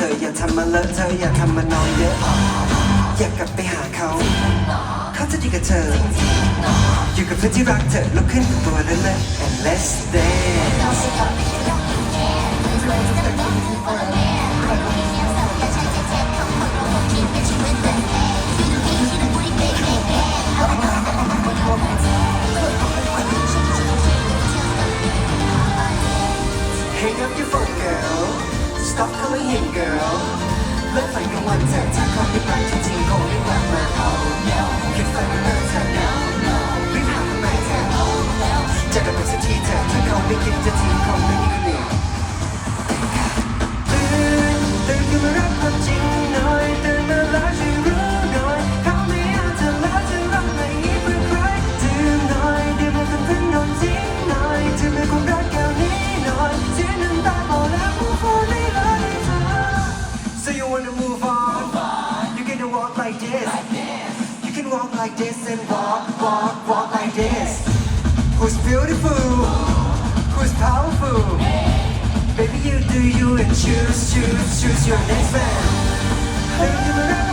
ธออย่าทำมาเลอะเธออย่าทำมานอนเยอะ อย่ากลับไปหาเขา เขาจะดีกับเธอ อยู่กับเพื่อนที่รักเธอลุกขึ้นตัวแล้วเลย and let's dance ก๊อฟก็ไม่เห็นเกิร์ลเลิกฝันกลางวันเจอจากความไม่ฝันจริงๆคงไม่กลับมาเอาเดีย like this. Like this. You can walk like this and walk, walk, walk like this. Who's beautiful? Who's powerful? Baby, you do you and choose, choose, choose your next man.